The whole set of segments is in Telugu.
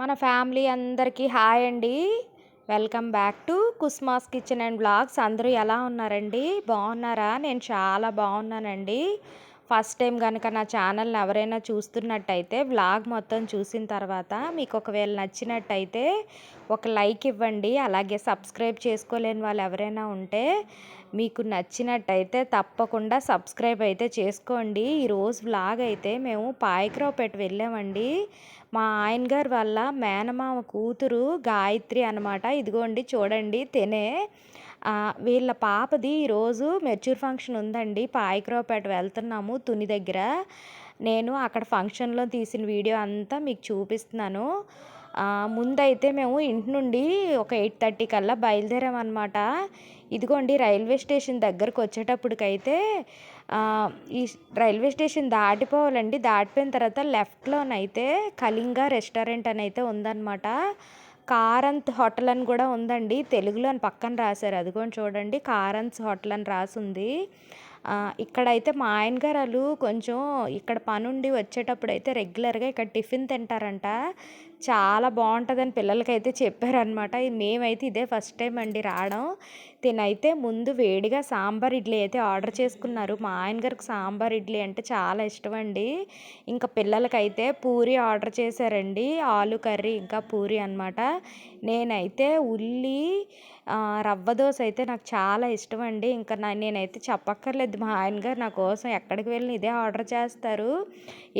మన ఫ్యామిలీ అందరికీ హాయ్ అండి. Welcome back to Kusma's kitchen and blogs. అందరూ ఎలా ఉన్నారండి? బాగున్నారా? నేను చాలా బాగున్నానండి. ఫస్ట్ టైం కనుక నా ఛానల్ని ఎవరైనా చూస్తున్నట్టయితే వ్లాగ్ మొత్తం చూసిన తర్వాత మీకు ఒకవేళ నచ్చినట్టయితే ఒక లైక్ ఇవ్వండి. అలాగే సబ్స్క్రైబ్ చేసుకోలేని వాళ్ళు ఎవరైనా ఉంటే మీకు నచ్చినట్టయితే తప్పకుండా సబ్స్క్రైబ్ అయితే చేసుకోండి. ఈరోజు వ్లాగ్ అయితే మేము పాయకరావుపేట వెళ్ళామండి. మా ఆయన గారి వల్ల మేనమామ కూతురు గాయత్రి అనమాట ఇదిగోండి చూడండి తినే వీళ్ళ పాపది ఈరోజు మెచ్యూర్ ఫంక్షన్ ఉందండి. పాయకరావుపేట వెళ్తున్నాము తుని దగ్గర. నేను అక్కడ ఫంక్షన్లో తీసిన వీడియో అంతా మీకు చూపిస్తున్నాను. ముందైతే మేము ఇంటి నుండి ఒక ఎయిట్ థర్టీ కల్లా బయలుదేరామన్నమాట. ఇదిగోండి రైల్వే స్టేషన్ దగ్గరకు వచ్చేటప్పటికైతే ఈ రైల్వే స్టేషన్ దాటిపోవాలండి. దాటిపోయిన తర్వాత లెఫ్ట్లోనైతే కళింగ రెస్టారెంట్ అని అయితే ఉందన్నమాట. కారంత్ హోటల్ అని కూడా ఉందండి. తెలుగులో అని పక్కన రాశారు. అదిగోండి చూడండి. కారంత్ హోటల్ అని రాసింది. ఇక్కడైతే మా ఆయన గారు వాళ్ళు కొంచెం ఇక్కడ పనుండి వచ్చేటప్పుడు అయితే రెగ్యులర్గా ఇక్కడ టిఫిన్ తింటారంట. చాలా బాగుంటుందని పిల్లలకైతే చెప్పారనమాట మేమైతే ఇదే ఫస్ట్ టైం అండి రావడం. తినైతే ముందు వేడిగా సాంబార్ ఇడ్లీ అయితే ఆర్డర్ చేసుకున్నారు. మా ఆయన గారికి సాంబార్ ఇడ్లీ అంటే చాలా ఇష్టం అండి ఇంకా పిల్లలకైతే పూరి ఆర్డర్ చేశారండి. ఆలు కర్రీ ఇంకా పూరి అనమాట నేనైతే ఉల్లి రవ్వ దోశ అయితే నాకు చాలా ఇష్టం అండి ఇంకా నేనైతే చెప్పక్కర్లేదు. మా ఆయన గారు నా కోసం ఎక్కడికి వెళ్ళిన ఇదే ఆర్డర్ చేస్తారు.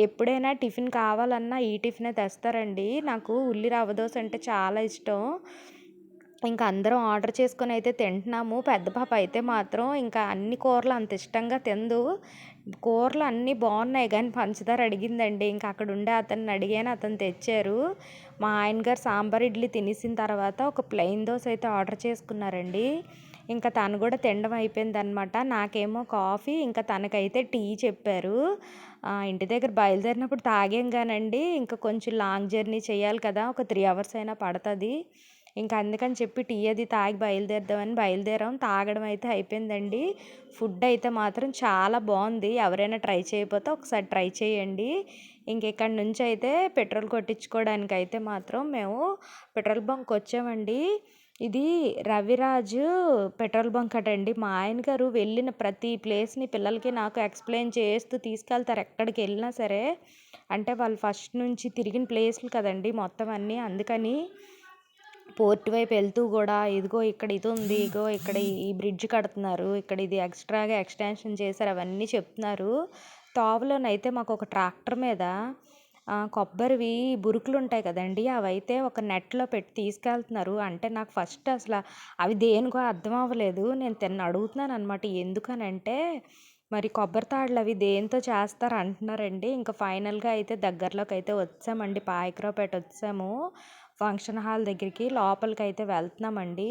ఎప్పుడైనా టిఫిన్ కావాలన్నా ఈ టిఫినే తెస్తారండి. నాకు ఉల్లి రవ్వ దోశ అంటే చాలా ఇష్టం. ఇంకా అందరం ఆర్డర్ చేసుకొని అయితే తింటున్నాము. పెద్ద పాప అయితే మాత్రం ఇంకా అన్ని కూరలు అంత ఇష్టంగా తిందు. కూరలు అన్నీ బాగున్నాయి కానీ పంచదార అడిగిందండి. ఇంకా అక్కడ ఉండే అతన్ని అడిగాను అతను తెచ్చారు. మా ఆయన గారు సాంబార్ ఇడ్లీ తినేసిన తర్వాత ఒక ప్లెయిన్ దోశ అయితే ఆర్డర్ చేసుకున్నారండి. ఇంకా తను కూడా తినడం అయిపోయిందనమాట నాకేమో కాఫీ ఇంకా తనకైతే టీ చెప్పారు. ఇంటి దగ్గర బయలుదేరినప్పుడు తాగాం కానండి ఇంకా కొంచెం లాంగ్ జర్నీ చేయాలి కదా ఒక త్రీ అవర్స్ అయినా పడుతుంది. ఇంకా అందుకని చెప్పి టీ అది తాగి బయలుదేరుదామని బయలుదేరాం. తాగడం అయితే అయిపోయిందండి. ఫుడ్ అయితే మాత్రం చాలా బాగుంది. ఎవరైనా ట్రై చేయకపోతే ఒకసారి ట్రై చేయండి. ఇంకెక్కడి నుంచి అయితే పెట్రోల్ కొట్టించుకోవడానికి అయితే మాత్రం మేము పెట్రోల్ బంక్ వచ్చామండి. ఇది రవిరాజు పెట్రోల్ బంక్ అటండి. మా ఆయన గారు వెళ్ళిన ప్రతి ప్లేస్ని పిల్లలకి నాకు ఎక్స్ప్లెయిన్ చేస్తూ తీసుకెళ్తారు ఎక్కడికి వెళ్ళినా సరే. అంటే వాళ్ళు ఫస్ట్ నుంచి తిరిగిన ప్లేస్లు కదండి మొత్తం అన్నీ. అందుకని పోర్ట్ వైపు వెళ్తూ కూడా ఇదిగో ఇక్కడ ఇది ఉంది ఇగో ఇక్కడ ఈ బ్రిడ్జ్ కడుతున్నారు ఇక్కడ ఇది ఎక్స్ట్రాగా ఎక్స్టెన్షన్ చేశారు అవన్నీ చెప్తున్నారు. తోవలోనైతే మాకు ఒక ట్రాక్టర్ మీద కొబ్బరివి బురుకులు ఉంటాయి కదండి అవైతే ఒక నెట్లో పెట్టి తీసుకెళ్తున్నారు. అంటే నాకు ఫస్ట్ అసలు అవి దేనికో అర్థం అవ్వలేదు. నేను తిన్న అడుగుతున్నాను అనమాట ఎందుకనంటే మరి కొబ్బరి తాడులు అవి దేంతో చేస్తారు అంటున్నారండి. ఇంకా ఫైనల్గా అయితే దగ్గరలోకి అయితే వచ్చామండి పాయకరావుపేట వచ్చాము. ఫంక్షన్ హాల్ దగ్గరికి లోపలికి అయితే వెళ్తున్నామండి.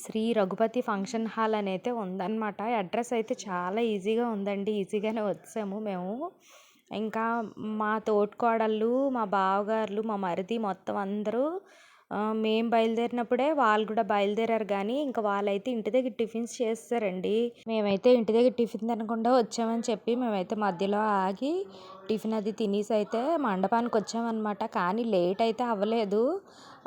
శ్రీ రఘుపతి ఫంక్షన్ హాల్ అని అయితే ఉందన్నమాట. అడ్రస్ అయితే చాలా ఈజీగా ఉందండి. ఈజీగానే వచ్చాము మేము. ఇంకా మా తోటికోడళ్ళు మా బావగారులు మా మరిది మొత్తం అందరూ మేము బయలుదేరినప్పుడే వాళ్ళు కూడా బయలుదేరారు కానీ ఇంకా వాళ్ళైతే ఇంటి దగ్గర టిఫిన్స్ చేస్తారండి మేమైతే ఇంటి దగ్గర టిఫిన్ తినకుండా వచ్చామని చెప్పి మేమైతే మధ్యలో ఆగి టిఫిన్ అది తినేసి అయితే మండపానికి వచ్చామన్నమాట కానీ లేట్ అయితే అవ్వలేదు.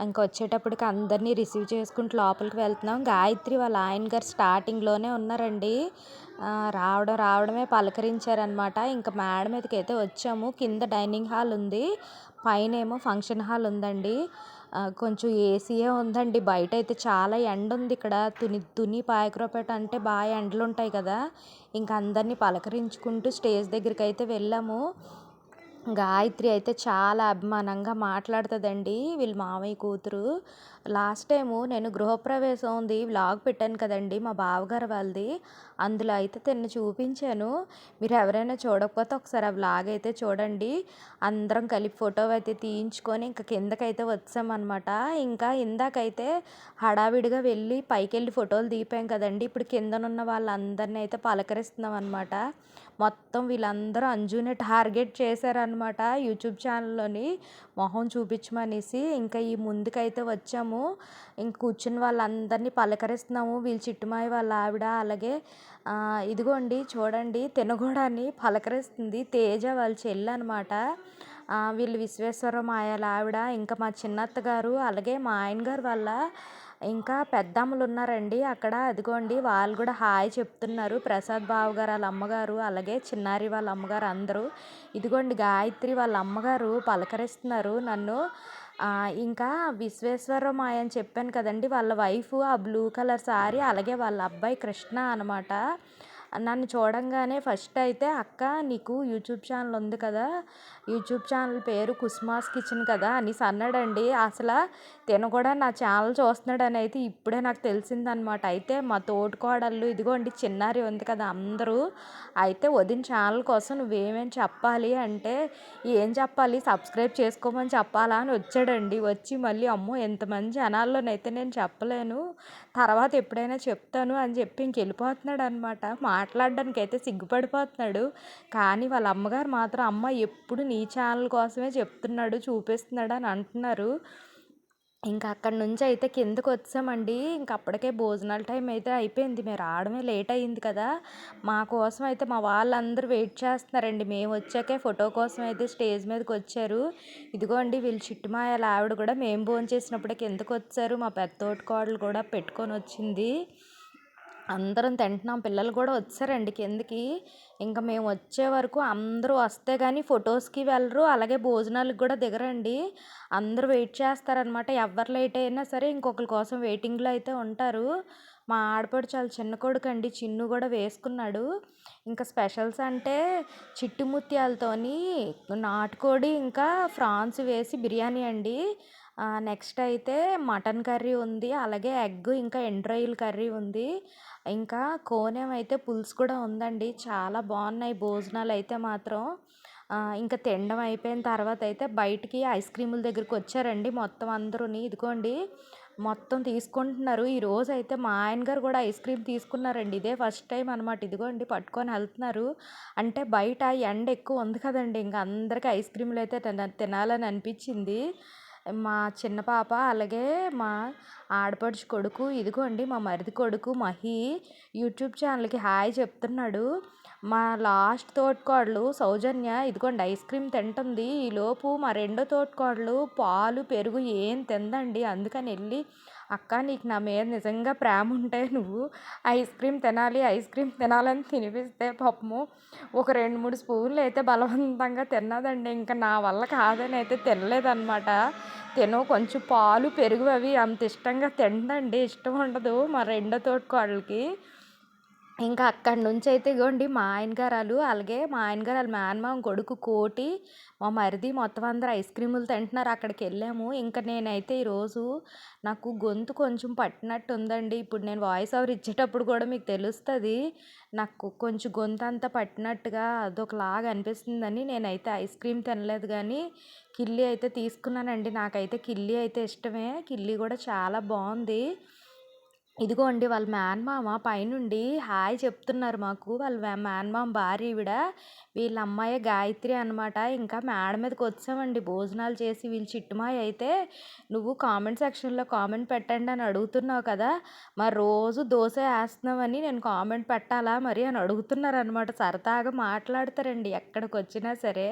ఇంకా వచ్చేటప్పటికి అందరినీ రిసీవ్ చేసుకుంటూ లోపలికి వెళ్తున్నాం. గాయత్రి వాళ్ళ ఆయన గారు స్టార్టింగ్లోనే ఉన్నారండి. రావడం రావడమే పలకరించారనమాట ఇంకా మేడ మీదకి అయితే వచ్చాము. కింద డైనింగ్ హాల్ ఉంది. పైన ఏమో ఫంక్షన్ హాల్ ఉందండి. కొంచెం ఏసీయే ఉందండి. బయట అయితే చాలా ఎండ ఉంది ఇక్కడ. తుని తుని పాయకరావుపేట అంటే బాగా ఎండలు ఉంటాయి కదా. ఇంకా అందరినీ పలకరించుకుంటూ స్టేజ్ దగ్గరికి అయితే వెళ్ళాము. గాయత్రి అయితే చాలా అభిమానంగా మాట్లాడుతుందండి వీళ్ళ మామయ్య కూతురు. లాస్ట్ టైము నేను గృహప్రవేశం ఉంది వ్లాగ్ పెట్టాను కదండి మా బావగారు వాళ్ళది. అందులో అయితే తిన్న చూపించాను. మీరు ఎవరైనా చూడకపోతే ఒకసారి ఆ వ్లాగ్ అయితే చూడండి. అందరం కలిపి ఫోటో అయితే తీయించుకొని ఇంకా కిందకైతే వచ్చామన్నమాట. ఇంకా ఇందాకైతే హడావిడిగా వెళ్ళి పైకి వెళ్ళి ఫోటోలు తీపాం కదండి. ఇప్పుడు కిందనున్న వాళ్ళందరినీ అయితే పలకరిస్తున్నాం అనమాట మొత్తం వీళ్ళందరూ అంజుని టార్గెట్ చేశారనమాట యూట్యూబ్ ఛానల్లోని. మొహం చూపించమనేసి ఇంకా ఈ ముందుకైతే వచ్చాము. ఇంక కూర్చుని వాళ్ళందరినీ పలకరిస్తున్నాము. వీళ్ళు చిట్టుమాయి వాళ్ళ ఆవిడ అలాగే ఇదిగోండి చూడండి తినగూడని పలకరిస్తుంది తేజ వాళ్ళ చెల్లి అనమాట వీళ్ళు విశ్వేశ్వరం ఆయాల ఆవిడ ఇంకా మా చిన్నత్త గారు అలాగే మా ఆయన గారు వాళ్ళ ఇంకా పెద్దమ్మలు ఉన్నారండి అక్కడ అదిగోండి వాళ్ళు కూడా హాయ్ చెప్తున్నారు. ప్రసాద్ బాబు గారు వాళ్ళ అమ్మగారు అలాగే చిన్నారి వాళ్ళ అమ్మగారు అందరూ. ఇదిగోండి గాయత్రి వాళ్ళ అమ్మగారు పలకరిస్తున్నారు నన్ను. ఇంకా విశ్వేశ్వరం మాయ అని చెప్పాను కదండి. వాళ్ళ వైఫ్ ఆ బ్లూ కలర్ సారీ అలాగే వాళ్ళ అబ్బాయి కృష్ణ అనమాట నన్ను చూడంగానే ఫస్ట్ అయితే అక్క నీకు యూట్యూబ్ ఛానల్ ఉంది కదా. యూట్యూబ్ ఛానల్ పేరు కుస్మాస్ కిచెన్ కదా అనేసి అన్నాడండి. అసలు తిన కూడా నా ఛానల్ చూస్తున్నాడని అయితే ఇప్పుడే నాకు తెలిసిందనమాట అయితే మా తోటికోడళ్ళు ఇదిగోండి చిన్నారి ఉంది కదా అందరూ అయితే వదిన ఛానల్ కోసం నువ్వేమేమి చెప్పాలి అంటే ఏం చెప్పాలి? సబ్స్క్రైబ్ చేసుకోమని చెప్పాలా అని వచ్చాడండి. వచ్చి మళ్ళీ అమ్మో ఎంతమంది జనాల్లోనైతే నేను చెప్పలేను తర్వాత ఎప్పుడైనా చెప్తాను అని చెప్పి ఇంకెళ్ళిపోతున్నాడు అనమాట మాట్లాడడానికి అయితే సిగ్గుపడిపోతున్నాడు. కానీ వాళ్ళ అమ్మగారు మాత్రం అమ్మ ఎప్పుడు నీ ఛానల్ కోసమే చెప్తున్నాడు చూపిస్తున్నాడు అని అంటున్నారు. ఇంకా అక్కడి నుంచి అయితే కిందకు వచ్చామండి. ఇంకా అప్పటికే భోజనాల టైం అయితే అయిపోయింది. మేము రావడమే లేట్ అయ్యింది కదా. మా కోసం అయితే మా వాళ్ళందరూ వెయిట్ చేస్తున్నారండి. మేము వచ్చాకే ఫోటో కోసం అయితే స్టేజ్ మీదకి వచ్చారు. ఇదిగోండి వీళ్ళు చిట్టుమాయల ఆవిడ కూడా మేము భోజనం చేసినప్పుడే కిందకు వచ్చారు. మా పెద్ద తోటికోడలు కూడా పెట్టుకొని వచ్చింది. అందరం తింటున్నాం. పిల్లలు కూడా వచ్చారండి కిందకి. ఇంకా మేము వచ్చే వరకు అందరూ వస్తే కానీ ఫొటోస్కి వెళ్ళరు. అలాగే భోజనాలకు కూడా దిగరండి. అందరూ వెయిట్ చేస్తారనమాట ఎవరు లేట్ అయినా సరే ఇంకొకరి కోసం వెయిటింగ్లో అయితే ఉంటారు. మా ఆడపడు చాలా చిన్న కొడుకు అండి చిన్ను కూడా వేసుకున్నాడు. ఇంకా స్పెషల్స్ అంటే చిట్టు ముత్యాలతోని నాటుకోడి ఇంకా ఫ్రాన్స్ వేసి బిర్యానీ అండి. నెక్స్ట్ అయితే మటన్ కర్రీ ఉంది అలాగే ఎగ్ ఇంకా ఎండ్రాయిల్ కర్రీ ఉంది. ఇంకా కోనెం అయితే పులుసు కూడా ఉందండి చాలా బాగున్నాయి భోజనాలు అయితే మాత్రం. ఇంకా తినడం అయిపోయిన తర్వాత అయితే బయటికి ఐస్ క్రీముల దగ్గరికి వచ్చారండి మొత్తం అందరూని. ఇదిగోండి మొత్తం తీసుకుంటున్నారు. ఈ రోజు అయితే మా ఆయన గారు కూడా ఐస్ క్రీమ్ తీసుకున్నారండి. ఇదే ఫస్ట్ టైం అనమాట ఇదిగోండి పట్టుకొని వెళ్తున్నారు. అంటే బయట ఎండ ఎక్కువ ఉంది కదండి. ఇంకా అందరికీ ఐస్ క్రీములు అయితే తిన తినాలని అనిపించింది. మా చిన్న పాప అలాగే మా ఆడపడుచు కొడుకు ఇదిగోండి మా మరిది కొడుకు మహి యూట్యూబ్ ఛానల్కి హాయ్ చెప్తున్నాడు. మా లాస్ట్ తోటికోడలు సౌజన్య ఇదిగోండి ఐస్ క్రీమ్ తింటుంది. ఈలోపు మా రెండో తోటికోడలు పాలు పెరుగు ఏం తిందండి. అందుకని వెళ్ళి అక్క నీకు నా మీద నిజంగా ప్రేమ ఉంటే నువ్వు ఐస్ క్రీమ్ తినాలి ఐస్ క్రీమ్ తినాలని తినిపిస్తే పాపము ఒక రెండు మూడు స్పూన్లు అయితే బలవంతంగా తిన్నదండి. ఇంకా నా వల్ల కాదని అయితే తినలేదన్నమాట. తిను కొంచెం పాలు పెరుగు అవి అంత ఇష్టంగా తిందండి ఇష్టం ఉండదు మా రెండో తోటకోడలకి. ఇంకా అక్కడి నుంచి అయితే ఇగోండి మా ఆయన గారాలు అలాగే మా ఆయన గారు వాళ్ళ మేనమామ కొడుకు కోటి మా మరిది మొత్తం అందరూ ఐస్ క్రీములు తింటున్నారు. అక్కడికి వెళ్ళాము. ఇంకా నేనైతే ఈరోజు నాకు గొంతు కొంచెం పట్టినట్టు ఉందండి. ఇప్పుడు నేను వాయిస్ ఓవర్ ఇచ్చేటప్పుడు కూడా మీకు తెలుస్తుంది. నాకు కొంచెం గొంతు అంతా పట్టినట్టుగా అదొకలాగా అనిపిస్తుందని నేనైతే ఐస్ క్రీమ్ తినలేదు కానీ కిల్లీ అయితే తీసుకున్నానండి. నాకైతే కిల్లీ అయితే ఇష్టమే. కిల్లీ కూడా చాలా బాగుంది. ఇదిగోండి వాళ్ళ మేనమామ పైనుండి హాయ్ చెప్తున్నారు మాకు. వాళ్ళ మేనమామ భార్య ఈవిడ వీళ్ళ అమ్మాయి గాయత్రి అనమాట ఇంకా మేడ మీదకి వచ్చామండి. భోజనాలు చేసి వీళ్ళు చిట్టుమాయ అయితే నువ్వు కామెంట్ సెక్షన్లో కామెంట్ పెట్టండి అని అడుగుతున్నావు కదా. మరి రోజు దోశ వేస్తున్నావని నేను కామెంట్ పెట్టాలా మరి అని అడుగుతున్నారు అనమాట సరదాగా మాట్లాడతారండి ఎక్కడికి వచ్చినా సరే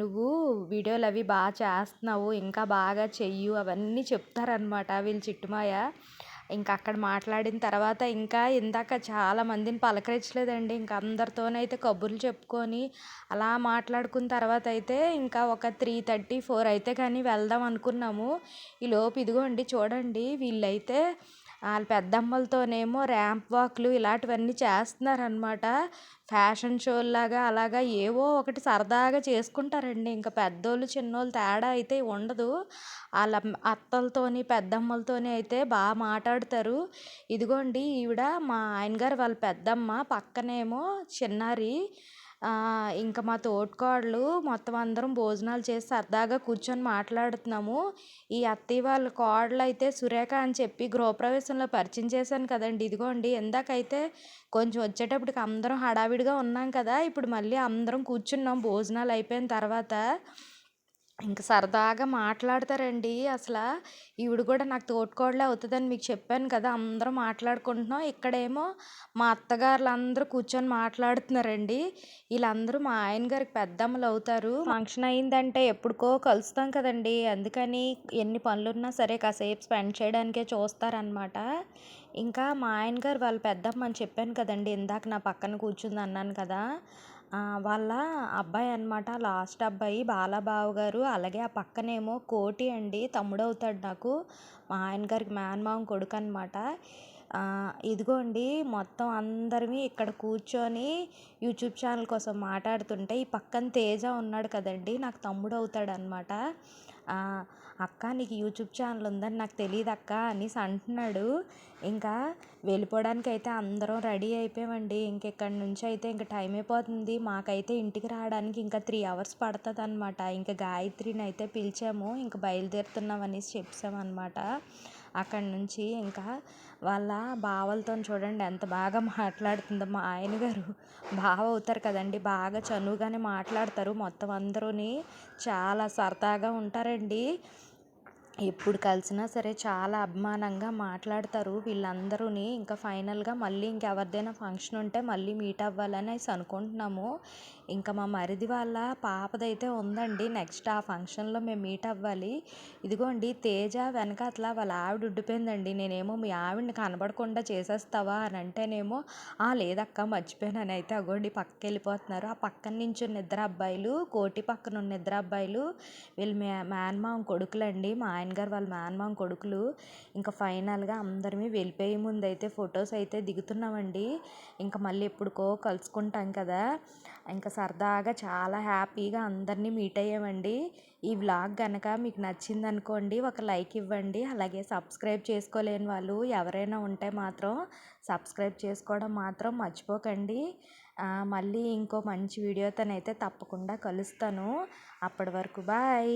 నువ్వు వీడియోలు అవి బాగా చేస్తున్నావు. ఇంకా బాగా చెయ్యు అవన్నీ చెప్తారనమాట వీళ్ళు చిట్టుమాయ. ఇంకా అక్కడ మాట్లాడిన తర్వాత ఇంకా ఇందాక చాలా మందిని పలకరించలేదండి. ఇంకా అందరితోనైతే కబుర్లు చెప్పుకొని అలా మాట్లాడుకున్న తర్వాత అయితే ఇంకా ఒక త్రీ థర్టీ ఫోర్ అయితే కానీ వెళ్దాం అనుకున్నాము. ఈలోపు ఇదిగోండి చూడండి వీళ్ళైతే వాళ్ళ పెద్దమ్మలతోనేమో ర్యాంప్ వాక్లు ఇలాంటివన్నీ చేస్తున్నారనమాట ఫ్యాషన్ షోలాగా అలాగా ఏవో ఒకటి సరదాగా చేసుకుంటారండి. ఇంకా పెద్దోళ్ళు చిన్నోళ్ళు తేడా అయితే ఉండదు. వాళ్ళ అత్తలతోని పెద్దమ్మలతోని అయితే బాగా మాట్లాడతారు ఇదిగోండి ఈవిడ మా ఆయన గారు వాళ్ళ పెద్దమ్మ పక్కనేమో చిన్నారి. ఇంకా మా తోటికోడలు మొత్తం అందరం భోజనాలు చేసి సరదాగా కూర్చొని మాట్లాడుతున్నాము. ఈ అత్తయ్య వాళ్ళ కోడలు అయితే సురేఖ అని చెప్పి గృహప్రవేశంలో పరిచయం చేశాను కదండి. ఇదిగోండి ఇందాకైతే కొంచెం వచ్చేటప్పటికి అందరం హడావిడిగా ఉన్నాం కదా ఇప్పుడు మళ్ళీ అందరం కూర్చున్నాం భోజనాలు అయిపోయిన తర్వాత. ఇంక సరదాగా మాట్లాడతారండి అసలు ఈవిడ కూడా నాకు తోటికోడలే అవుతుందని మీకు చెప్పాను కదా! అందరం మాట్లాడుకుంటున్నాం. ఇక్కడేమో మా అత్తగారులందరూ కూర్చొని మాట్లాడుతున్నారండి. వీళ్ళందరూ మా ఆయన గారికి పెద్దమ్మలు అవుతారు ఫంక్షన్ అయిందంటే ఎప్పుడుకో కలుస్తాం కదండీ! అందుకని ఎన్ని పనులున్నా సరే కాసేపు స్పెండ్ చేయడానికే చూస్తారనమాట. ఇంకా మా ఆయన గారు వాళ్ళ పెద్దమ్మ అని చెప్పాను కదండి ఇందాక నా పక్కన కూర్చుందన్నాను కదా! వాళ్ళ అబ్బాయి అనమాట. లాస్ట్ అబ్బాయి బాలబాబు గారు. అలాగే ఆ పక్కనేమో కోటి అండి. తమ్ముడవుతాడు నాకు. మా ఆయన గారికి మేనమామ కొడుకు అనమాట ఇదిగోండి మొత్తం అందరివి ఇక్కడ కూర్చొని యూట్యూబ్ ఛానల్ కోసం మాట్లాడుతుంటే ఈ పక్కన తేజ ఉన్నాడు కదండీ! నాకు తమ్ముడు అవుతాడు అనమాట "అక్క నీకు యూట్యూబ్ ఛానల్ ఉందని నాకు తెలియదు అక్క అనేసి అంటున్నాడు. ఇంకా వెళ్ళిపోవడానికి అయితే అందరం రెడీ అయిపోయామండి. ఇంక ఇక్కడి నుంచయితే ఇంక టైం అయిపోతుంది. మాకైతే ఇంటికి రావడానికి ఇంకా త్రీ అవర్స్ పడుతుంది అన్నమాట ఇంకా గాయత్రిని అయితే పిలిచాము. ఇంక బయలుదేరుతున్నాం అనేసి చెప్పేసామనమాట. అక్కడి నుంచి ఇంకా వాళ్ళ బావలతోని చూడండి ఎంత బాగా మాట్లాడుతుందో. మా ఆయన గారు బావ అవుతారు కదండి బాగా చనువుగానే మాట్లాడతారు. మొత్తం అందరూని చాలా సరదాగా ఉంటారండి. ఎప్పుడు కలిసినా సరే చాలా అభిమానంగా మాట్లాడతారు వీళ్ళందరూని. ఇంకా ఫైనల్‌గా మళ్ళీ ఇంకెవరిదైనా ఫంక్షన్ ఉంటే మళ్ళీ మీట్ అవ్వాలనేసి అనుకుంటున్నాము. ఇంకా మా మరిది వాళ్ళ పాపదైతే ఉందండి. నెక్స్ట్ ఆ ఫంక్షన్‌లో మేము మీట్ అవ్వాలి. ఇదిగోండి తేజ వెనకాతల వాళ్ళ ఆవిడ ఉండిపోయిందండి. నేనేమో మీ ఆవిడని కనబడకుండా చేసేస్తావా అని అంటేనేమో, "ఆ! లేదక్క మర్చిపోయాను" అయితే అగోండి పక్కకెళ్ళిపోతున్నారు. ఆ పక్కన నించున్న ఇద్దరు అబ్బాయిలు, కోటి పక్కన ఉన్న ఇద్దరు అబ్బాయిలు వీళ్ళు మే మేనమామ కొడుకులండి. మా ఆయన గారు వాళ్ళ మేనమామ కొడుకులు. ఇంకా ఫైనల్‌గా అందరిమి వెళ్ళిపోయే ముందు అయితే ఫొటోస్ అయితే దిగుతున్నామండి. ఇంకా మళ్ళీ ఎప్పుడుకో కలుసుకుంటాం కదా! ఇంకా సరదాగా చాలా హ్యాపీగా అందరిని మీట్ అయ్యామండి. ఈ వ్లాగ్ కనుక మీకు నచ్చింది అనుకోండి ఒక లైక్ ఇవ్వండి. అలాగే సబ్స్క్రైబ్ చేసుకోలేని వాళ్ళు ఎవరైనా ఉంటే మాత్రం సబ్స్క్రైబ్ చేసుకోవడం మాత్రం మర్చిపోకండి. మళ్ళీ ఇంకో మంచి వీడియోతోనైతే తప్పకుండా కలుస్తాను. అప్పటి వరకు బాయ్.